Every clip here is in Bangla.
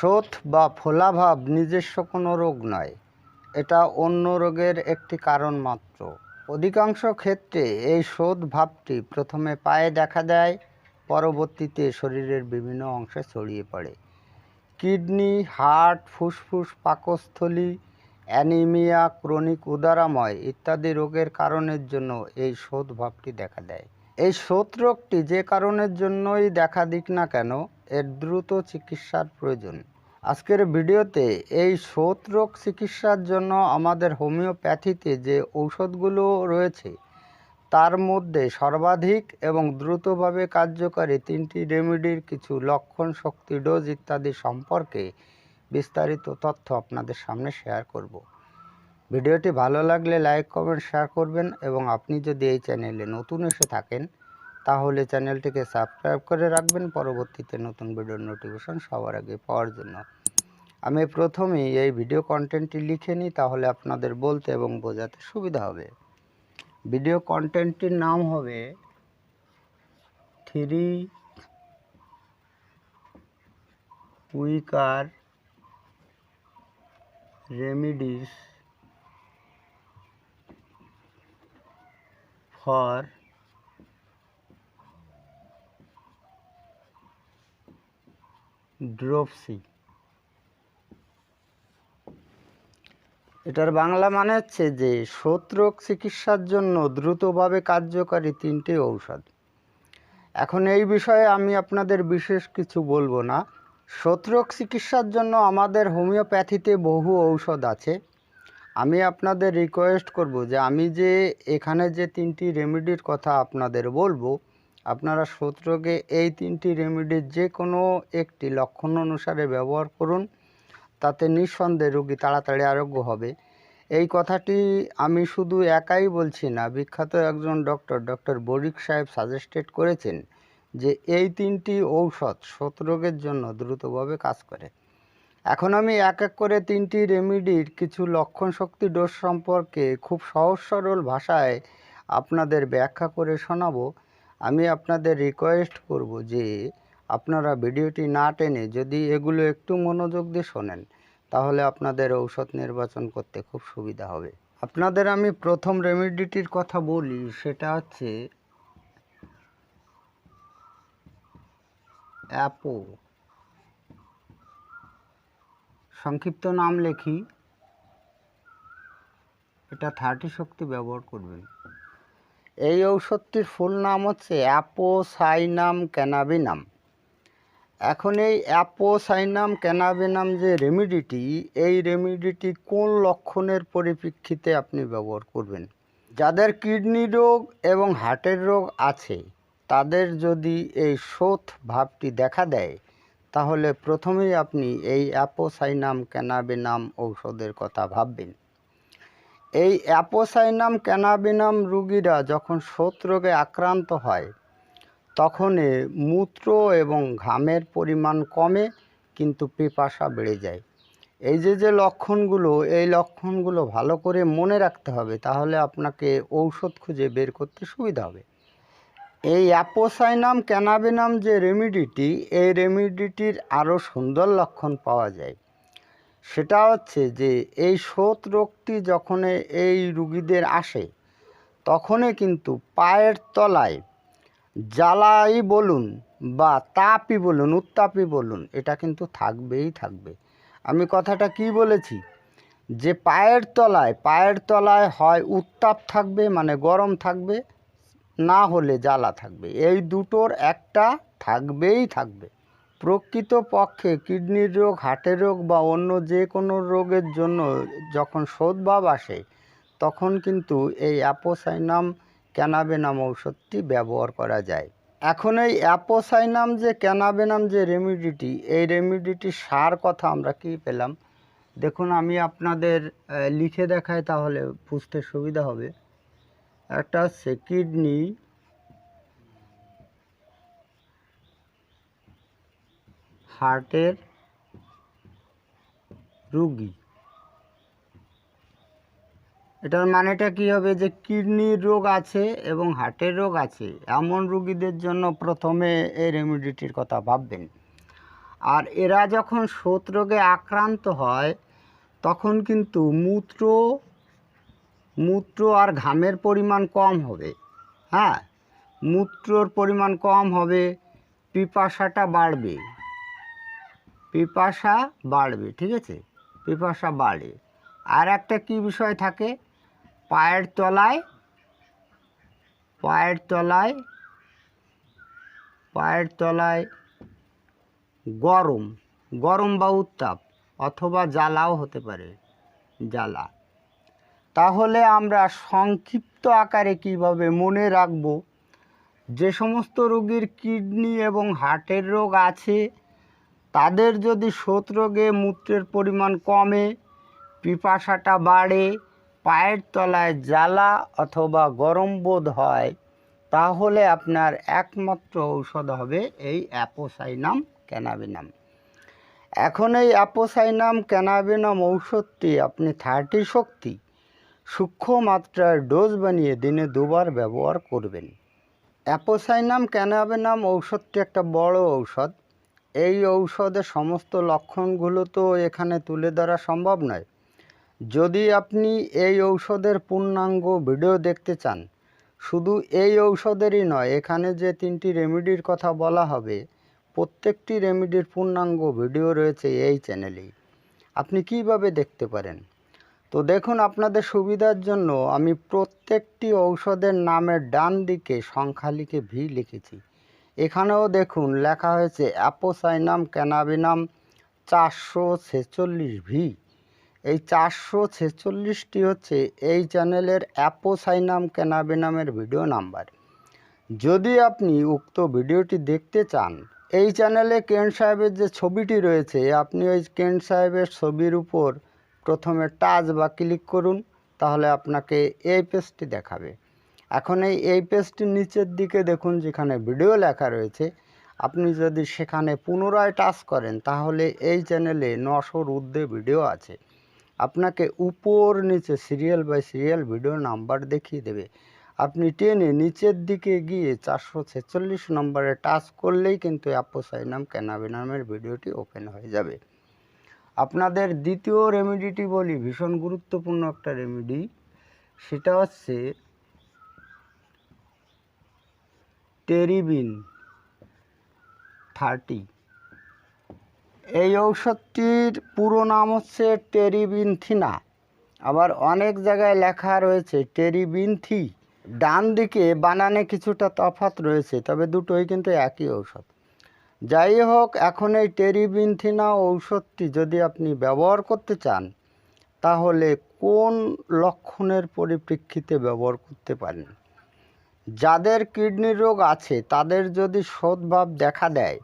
শোথ বা ফোলাভাব নিজস্ব কোনো রোগ নয়। এটা অন্য রোগের একটি কারণ মাত্র। অধিকাংশ ক্ষেত্রে এই শোধ ভাবটি প্রথমে পায়ে দেখা দেয়, পরবর্তীতে শরীরের বিভিন্ন অংশে ছড়িয়ে পড়ে। কিডনি, হার্ট, ফুসফুস, পাকস্থলী, অ্যানিমিয়া, ক্রনিক উদারাময় ইত্যাদি রোগের কারণের জন্য এই শোধ ভাবটি দেখা দেয়। এই শোথ রোগটি যে কারণের জন্যই দেখা দিক না কেন এর দ্রুত চিকিৎসার প্রয়োজন। আজকের ভিডিওতে এই শোথ রোগ চিকিৎসার জন্য আমাদের হোমিওপ্যাথিতে যে ঔষধগুলো রয়েছে, তার মধ্যে সর্বাধিক এবং দ্রুতভাবে কার্যকারী তিনটি রেমেডির কিছু লক্ষণ, শক্তি, ডোজ ইত্যাদি সম্পর্কে বিস্তারিত তথ্য আপনাদের সামনে শেয়ার করব। ভিডিওটি ভালো লাগলে লাইক, কমেন্ট, শেয়ার করবেন এবং আপনি যদি এই চ্যানেলে নতুন এসে থাকেন তাহলে চ্যানেলটিকে সাবস্ক্রাইব করে রাখবেন। পরবর্তীতে নতুন ভিডিওর নোটিফিকেশন সবার আগে পাওয়ার জন্য। আমি প্রথমেই এই ভিডিও কন্টেন্টটি লিখে নিই, তাহলে আপনাদের বলতে এবং বোঝাতে সুবিধা হবে। ভিডিও কন্টেন্টটির নাম হবে three weaker remedies for dropsy এটার বাংলা মানে হচ্ছে যে শোথরোগ চিকিৎসার জন্য দ্রুতভাবে কার্যকারী তিনটি ঔষধ। এখন এই বিষয়ে আমি আপনাদের বিশেষ কিছু বলব না। শোথরোগ চিকিৎসার জন্য আমাদের হোমিওপ্যাথিতে বহু ঔষধ আছে। আমি আপনাদের রিকোয়েস্ট করব যে, আমি যে এখানে যে তিনটি রেমেডির কথা আপনাদের বলব আপনারা শোথরোগে এই তিনটি রেমেডির যে কোনো একটি লক্ষণ অনুসারে ব্যবহার করুন, তাতে নিঃসন্দেহে রোগী তাড়াতাড়ি আরোগ্য হবে। এই কথাটি আমি শুধু একাই বলছি না, বিখ্যাত একজন ডক্টর ডক্টর বরিক সাহেব সাজেস্টেড করেছেন যে এই তিনটি ঔষধ শোথরোগের জন্য দ্রুতভাবে কাজ করে। এখন আমি এক এক করে তিনটি রেমিডির কিছু লক্ষণ শক্তি ডোজ সম্পর্কে খুব সহজ সরল ভাষায় আপনাদের ব্যাখ্যা করে শোনাবো। আমি আপনাদের রিকোয়েস্ট করব যে আপনারা ভিডিওটি না টেনে যদি এগুলো একটু মনোযোগ দিয়ে শোনেন, তাহলে আপনাদের ঔষধ নির্বাচন করতে খুব সুবিধা হবে। আপনাদের আমি প্রথম রেমিডিটির কথা বলি, সেটা হচ্ছে অ্যাপো সংক্ষিপ্ত নাম লেখি, এটা থার্টি শক্তি ব্যবহার করবেন। এই ঔষধটির ফুল নাম হচ্ছে অ্যাপোসাইনাম ক্যানাবিনাম। এখন এই অ্যাপোসাইনাম ক্যানাবিনাম যে রেমিডিটি, এই রেমিডিটি কোন লক্ষণের পরিপ্রেক্ষিতে আপনি ব্যবহার করবেন? যাদের কিডনি রোগ এবং হার্টের রোগ আছে, তাদের যদি এই শোথ ভাবটি দেখা দেয়, তাহলে প্রথমেই আপনি এই অ্যাপোসাইনাম ক্যানাবিনাম ঔষধের কথা ভাববেন। এই অ্যাপোসাইনাম ক্যানাবিনাম রুগীরা যখন শোথ রোগে আক্রান্ত হয় তখন মূত্র এবং ঘামের পরিমাণ কমে, কিন্তু পিপাসা বেড়ে যায়। এই যে যে লক্ষণগুলো, এই লক্ষণগুলো ভালো করে মনে রাখতে হবে, তাহলে আপনাকে ঔষধ খুঁজে বের করতে সুবিধা হবে। এই অ্যাপোসাইনাম ক্যানাবিনাম যে রেমিডিটি, এই রেমিডিটির আরও সুন্দর লক্ষণ পাওয়া যায়। সেটা হচ্ছে যে এই শোথ রোগটি যখন এই রুগীদের আসে, তখনই কিন্তু পায়ের তলায় জ্বালাই বলুন বা তাপই বলুন, উত্তাপই বলুন, এটা কিন্তু থাকবেই থাকবে। আমি কথাটা কি বলেছি? যে পায়ের তলায় পায়ের তলায় হয় উত্তাপ থাকবে মানে গরম থাকবে, না হলে জ্বালা থাকবে। এই দুটোর একটা থাকবেই থাকবে। প্রকৃত পক্ষে কিডনির রোগ, হার্টের রোগ বা অন্য যে কোনো রোগের জন্য যখন শোধভাব আসে, তখন কিন্তু এই অ্যাপোসাইনাম ক্যানাবেনাম ঔষধটি ব্যবহার করা যায়। এখন এই অ্যাপোসাইনাম যে ক্যানাবেনাম যে রেমিডিটি, এই রেমিডিটির সার কথা আমরা কি পেলাম? দেখুন, আমি আপনাদের লিখে দেখাই তাহলে বুঝতে সুবিধা হবে। একটা হচ্ছে কিডনি হার্টের রুগী। এটার মানেটা কি হবে যে কিডনির রোগ আছে এবং হার্টের রোগ আছে, এমন রুগীদের জন্য প্রথমে এই রেমিডিটির কথা ভাববেন। আর এরা যখন শোথ রোগে আক্রান্ত হয়, তখন কিন্তু মূত্র মূত্র আর ঘামের পরিমাণ কম হবে। হ্যাঁ মূত্রর পরিমাণ কম হবে, পিপাসাটা বাড়বে। পিপাসা বাড়বে, ঠিক আছে? পিপাসা বাড়ে। আর একটা কি বিষয় থাকে? পায়ের তলায় পায়ের তলায় পায়ের তলায় গরম গরম বা উত্তাপ অথবা জ্বালাও হতে পারে, জ্বালা। তাহলে আমরা সংক্ষিপ্ত আকারে কীভাবে মনে রাখব? যে সমস্ত রোগীর কিডনি এবং হার্টের রোগ আছে তাদের যদি শোথ রোগে মূত্রের পরিমাণ কমে, পিপাসাটা বাড়ে, পায়ের তলায় জ্বালা অথবা গরম বোধ হয়, তাহলে আপনার একমাত্র ঔষধ হবে এই অ্যাপোসাইনাম ক্যানাবিনাম। এখন এই অ্যাপোসাইনাম ক্যানাবিনাম ঔষধটি আপনি থার্টি শক্তি, সূক্ষ্ম মাত্রার ডোজ বানিয়ে দিনে দুবার ব্যবহার করবেন। অ্যাপোসাইনাম ক্যানাবিনাম ঔষধটি একটা বড় ঔষধ এই ঔষধের সমস্ত লক্ষণগুলো তো এখানে তুলে ধরা সম্ভব নয়। যদি আপনি এই ঔষধের পূর্ণাঙ্গ ভিডিও দেখতে চান, শুধু এই ঔষধেরই নয়, এখানে যে তিনটি রেমেডির কথা বলা হবে, প্রত্যেকটি রেমেডির পূর্ণাঙ্গ ভিডিও রয়েছে এই চ্যানেলেই। আপনি কীভাবে দেখতে পারেন? তো দেখুন, আপনাদের সুবিধার জন্য আমি প্রত্যেকটি ঔষধের নামের ডান দিকে সংখ্যা লিখে ভি লিখেছি। এখানেও দেখুন, লেখা হয়েছে, অ্যাপোসাইনাম ক্যানাবিনাম চারশো ছেচল্লিশ ভি। এই চারশো ছেচল্লিশটি হচ্ছে এই চ্যানেলের অ্যাপোসাইনাম ক্যানাবিনামের ভিডিও নাম্বার। যদি আপনি উক্ত ভিডিওটি দেখতে চান, এই চ্যানেলে কেন সাহেবের যে ছবিটি রয়েছে, আপনি ওই কেন সাহেবের ছবির উপর প্রথমে টাচ বা ক্লিক করুন, তাহলে আপনাকে এই পেজটি দেখাবে। এখন এই এই পেজটির নিচের দিকে দেখুন যেখানে ভিডিও লেখা রয়েছে, আপনি যদি সেখানে পুনরায় টাচ করেন, তাহলে এই চ্যানেলে নশোর ঊর্ধ্বে ভিডিও আছে। আপনাকে উপর নিচে serial by serial video number দেখিয়ে দেবে। আপনি টেনে নিচের দিকে গিয়ে চারশো ছেচল্লিশ নম্বরে টাচ করলেই কিন্তু অ্যাপোসাইনাম ক্যানাবিনামের ভিডিওটি ওপেন হয়ে যাবে। আপনাদের দ্বিতীয় রেমেডিটি বলি, ভীষণ গুরুত্বপূর্ণ একটা রেমেডি সেটা হচ্ছে টেরিবিন থার্টি। এই ঔষধটির পুরো নাম হচ্ছে টেরিবিনথিনা। আবার অনেক জায়গায় লেখা রয়েছে টেরিবিনথি। ডান দিকে বানানে কিছুটা তফাৎ রয়েছে, তবে দুটোই কিন্তু একই ঔষধ। যাই হোক, এখন এই টেরিবিনথিনা ঔষধটি যদি আপনি ব্যবহার করতে চান, তাহলে কোন লক্ষণের পরিপ্রেক্ষিতে ব্যবহার করতে পারেন? যাদের কিডনি রোগ আছে, তাদের যদি শোধভাব দেখা দেয়,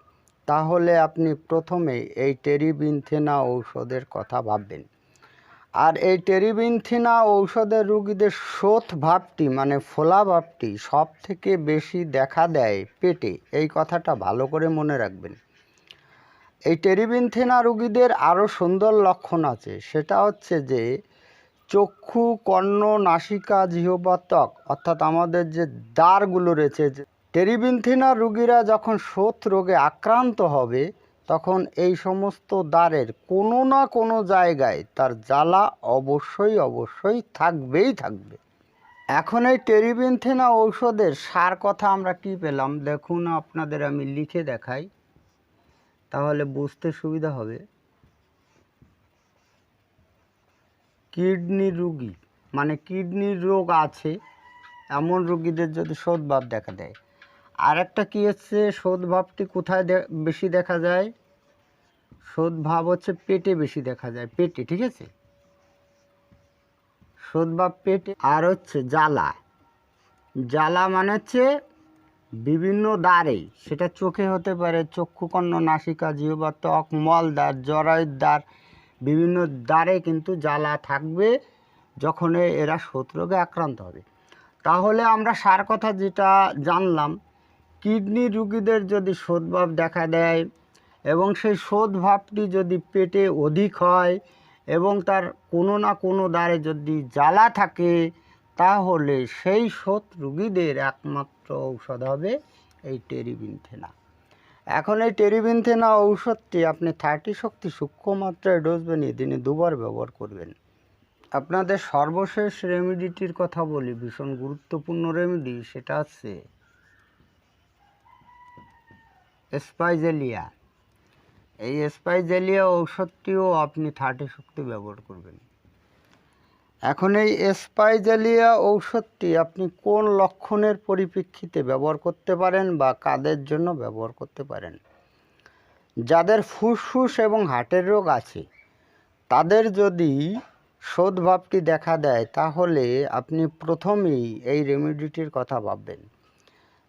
তাহলে আপনি প্রথমে এই টেরিবিনথিনা ঔষধের কথা ভাববেন। আর এই টেরিবিনথিনা ঔষধের রুগীদের শোথ ভাবটি মানে ফোলা ভাবটি সব থেকে বেশি দেখা দেয় পেটে, এই কথাটা ভালো করে মনে রাখবেন। এই টেরিবিনথিনা রুগীদের আরও সুন্দর লক্ষণ আছে, সেটা হচ্ছে যে চক্ষু, কর্ণ, নাসিকা, জিহ্বা, ত্বক। অর্থাৎ আমাদের যে দ্বারগুলো রয়েছে, যে টেরিবিনথিনা রুগীরা যখন শোথ রোগে আক্রান্ত হবে, তখন এই সমস্ত দ্বারের কোনো না কোনো জায়গায় তার জ্বালা অবশ্যই অবশ্যই থাকবেই থাকবে। এখন এই টেরিবিনথিনা ঔষধের সার কথা আমরা কি পেলাম? দেখুন, আপনাদের আমি লিখে দেখাই। তাহলে বুঝতে সুবিধা হবে। কিডনি রুগী মানে কিডনির রোগ আছে, এমন রুগীদের যদি শোধভাব দেখা দেয়। আর একটা কী হচ্ছে শোধভাবটি কোথায় বেশি দেখা যায়? শোধভাব হচ্ছে পেটে বেশি দেখা যায়, পেটে, ঠিক আছে? শোধভাব পেটে, আর হচ্ছে জ্বালা। জ্বালা মানে হচ্ছে বিভিন্ন দ্বারে, সেটা চোখে হতে পারে, চক্ষুকর্ণ, নাসিকা, জিহ্বা, ত্বক, মলদ্বার জরায়ুর দ্বার বিভিন্ন দ্বারে কিন্তু জ্বালা থাকবে যখন এরা শোথরোগে আক্রান্ত হবে। তাহলে আমরা সার কথা যেটা জানলাম, কিডনি রুগীদের যদি শোধভাব দেখা দেয় এবং সেই শোধভাবটি যদি পেটে অধিক হয় এবং তার কোনো না কোনো দ্বারে যদি জ্বালা থাকে, তাহলে সেই শোধ রুগীদের একমাত্র ঔষধ হবে এই টেরিবিনথেনা। এখন এই টেরিবিনথেনা ঔষধটি আপনি থার্টি শক্তি সূক্ষ্ম মাত্রায় ডোজ বানিয়ে দিনে দুবার ব্যবহার করবেন। আপনাদের সর্বশেষ রেমেডিটির কথা বলি, ভীষণ গুরুত্বপূর্ণ রেমেডি সেটা হচ্ছে স্পাইজেলিয়া এই স্পাইজেলিয়া ঔষধটিও আপনি থার্টি শক্তি ব্যবহার করবেন। এখন এই স্পাইজেলিয়া ঔষধটি আপনি কোন লক্ষণের পরিপ্রেক্ষিতে ব্যবহার করতে পারেন বা কাদের জন্য ব্যবহার করতে পারেন? যাদের ফুসফুস এবং হার্টের রোগ আছে, তাদের যদি শোধভাবটি দেখা দেয়, তাহলে আপনি প্রথমেই এই রেমিডিটির কথা ভাববেন।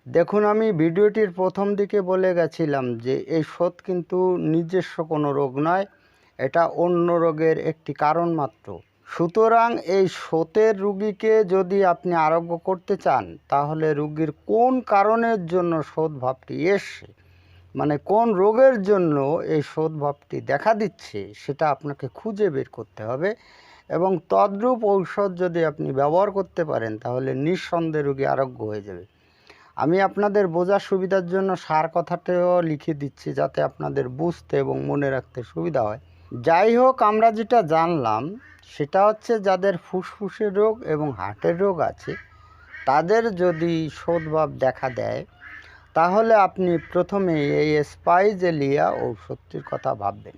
দেখুন, আমি ভিডিওটির প্রথম দিকে বলে গেছিলাম যে এই শোধ কিন্তু নিজস্ব কোনো রোগ নয়, এটা অন্য রোগের একটি কারণ মাত্র। সুতরাং এই শোতের রুগীকে যদি আপনি আরোগ্য করতে চান, তাহলে রুগীর কোন কারণের জন্য শোধ ভাবটি এসছে? মানে কোন রোগের জন্য এই শোধ ভাবটি দেখা দিচ্ছে, সেটা আপনাকে খুঁজে বের করতে হবে। এবং তদ্রূপ ঔষধ যদি আপনি ব্যবহার করতে পারেন, তাহলে নিঃসন্দেহে রোগী আরোগ্য হয়ে যাবে। আমি আপনাদের বোঝার সুবিধার জন্য সার কথাটাও লিখে দিচ্ছি, যাতে আপনাদের বুঝতে এবং মনে রাখতে সুবিধা হয়। যাই হোক, আমরা যেটা জানলাম সেটা হচ্ছে যাদের ফুসফুসের রোগ এবং হার্টের রোগ আছে, তাদের যদি শোধভাব দেখা দেয়, তাহলে আপনি প্রথমে এই স্পাইজেলিয়া ঔষধটির কথা ভাববেন।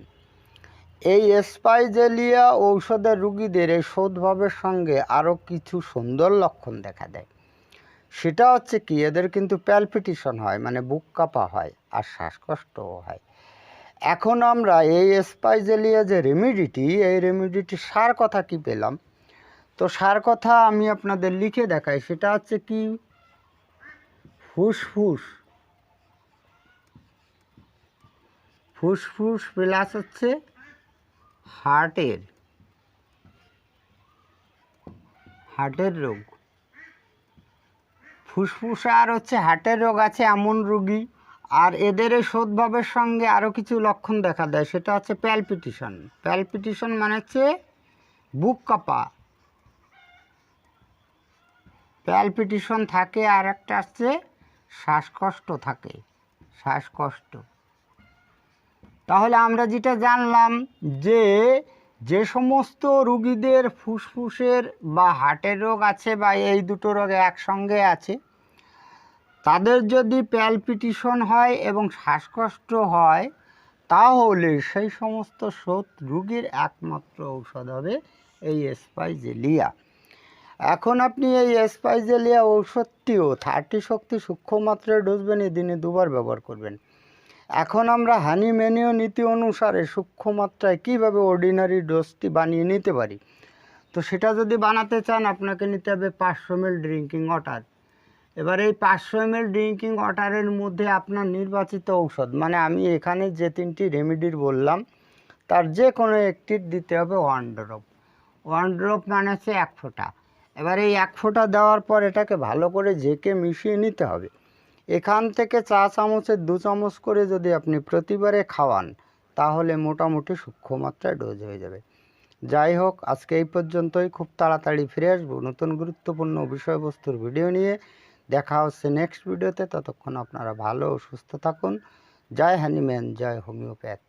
এই স্পাইজেলিয়া ঔষধের রুগীদের এই শোধভাবের সঙ্গে আরও কিছু সুন্দর লক্ষণ দেখা দেয়। সেটা হচ্ছে কি, এদের কিন্তু প্যালপিটেশন হয় মানে বুক কাঁপা হয় আর শ্বাসকষ্টও হয়। এখন আমরা এই স্পাইজেলিয়া যে রেমিডিটি এই রেমিডিটি সার কথা কি পেলাম? তো সার কথা আমি আপনাদের লিখে দেখাই, সেটা হচ্ছে কি? ফুসফুস। ফুসফুস প্লাস হচ্ছে হার্টের হার্টের রোগ। ফুসফুস আর হচ্ছে হার্টের রোগ আছে এমন রোগী আর এদের এই শোধভাবের সঙ্গে আরও কিছু লক্ষণ দেখা দেয়। সেটা হচ্ছে প্যালপিটিশন। প্যালপিটিশন মানে হচ্ছে বুক কাঁপা। প্যালপিটিশন থাকে আর একটা হচ্ছে শ্বাসকষ্ট থাকে। শ্বাসকষ্ট। তাহলে আমরা যেটা জানলাম যে যে সমস্ত রুগীদের ফুসফুসের বা হার্টের রোগ আছে বা এই দুটো রোগ একসঙ্গে আছে তাদের যদি প্যালপিটিশন হয় এবং শ্বাসকষ্ট হয়, তাহলে সেই সমস্ত শোধ রুগীর একমাত্র ঔষধ হবে এই স্পাইজেলিয়া। এখন আপনি এই স্পাইজেলিয়া ঔষধটিও থার্টি শক্তি সূক্ষ্ম মাত্রায় ডোজ বানিয়ে দিনে দুবার ব্যবহার করবেন। এখন আমরা হানি মেনীয় নীতি অনুসারে সূক্ষ্ম মাত্রায় কীভাবে অর্ডিনারি ডোজটি বানিয়ে নিতে পারি? তো সেটা যদি বানাতে চান, আপনাকে নিতে হবে পাঁচশো মিল ড্রিঙ্কিং ওয়াটার এবার এই পাঁচশো এম ড্রিঙ্কিং ওয়াটারের মধ্যে আপনার নির্বাচিত ঔষধ মানে আমি এখানে যে তিনটি রেমিডির বললাম, তার যে কোনো একটির দিতে হবে ওয়ান ড্রপ ওয়ান ড্রপ মানে হচ্ছে এক ফোঁটা। এবার এই এক ফোঁটা দেওয়ার পর এটাকে ভালো করে ঝেঁকে মিশিয়ে নিতে হবে। এখান থেকে চা চামচের দু চামচ করে যদি আপনি প্রতিবারে খাওয়ান, তাহলে মোটামুটি সূক্ষ্ম মাত্রায় ডোজ হয়ে যাবে। যাই হোক, আজকে এই পর্যন্তই। খুব তাড়াতাড়ি ফিরে আসব নতুন গুরুত্বপূর্ণ বিষয়বস্তুর ভিডিও নিয়ে। দেখা হচ্ছে নেক্সট ভিডিওতে ততক্ষণ আপনারা ভালো সুস্থ থাকুন। জয় হ্যানিম্যান জয় হোমিওপ্যাথ।